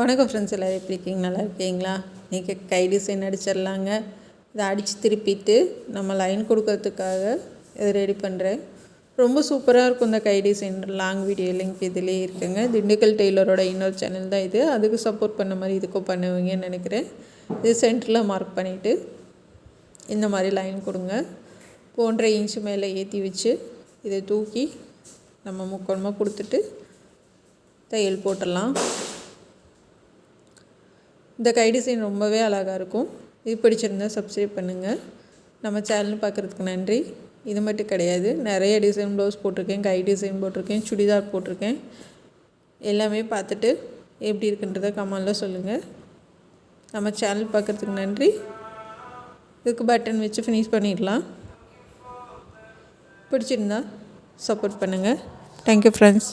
வணக்கம் ஃப்ரெண்ட்ஸ் எல்லோரும் எப்படி இருக்கீங்க? நல்லா இருக்கீங்களா? இன்றைக்கி கை டிசைன் அடிச்சிடலாங்க. இதை அடித்து திருப்பிட்டு நம்ம லைன் கொடுக்கறதுக்காக இதை ரெடி பண்ணுறேன் ரொம்ப சூப்பராக இருக்கும் இந்த கை டிசைன் லாங் வீடியோ லிங்க் இதுலேயே இருக்குங்க. திண்டுக்கல் டெய்லரோட இன்னொரு சேனல் தான் இது. அதுக்கு சப்போர்ட் பண்ண மாதிரி இதுக்கும் பண்ணுவீங்கன்னு நினைக்கிறேன். இது சென்டரில் மார்க் பண்ணிவிட்டு இந்த மாதிரி லைன் கொடுங்க. போன்ற இன்ச் மேலே ஏற்றி வச்சு இதை தூக்கி நம்ம முக்கோணமாக கொடுத்துட்டு தையல் போட்டுடலாம். இந்த கை டிசைன் ரொம்பவே அழகாக இருக்கும். இது பிடிச்சிருந்தால் சப்ஸ்கிரைப் பண்ணுங்கள் நம்ம சேனல் பார்க்குறதுக்கு நன்றி. இது மட்டும் கிடையாது. நிறைய டிசைன் ப்ளவுஸ் போட்டிருக்கேன். கை டிசைன் போட்டிருக்கேன். சுடிதார் போட்டிருக்கேன். எல்லாமே பார்த்துட்டு எப்படி இருக்குன்றதை கமெண்டில் சொல்லுங்கள் நம்ம சேனல் பார்க்குறதுக்கு நன்றி. இதுக்கு பட்டன் வச்சு ஃபினிஷ் பண்ணிடலாம். பிடிச்சிருந்தா சப்போர்ட் பண்ணுங்கள் தேங்க்யூ ஃப்ரெண்ட்ஸ்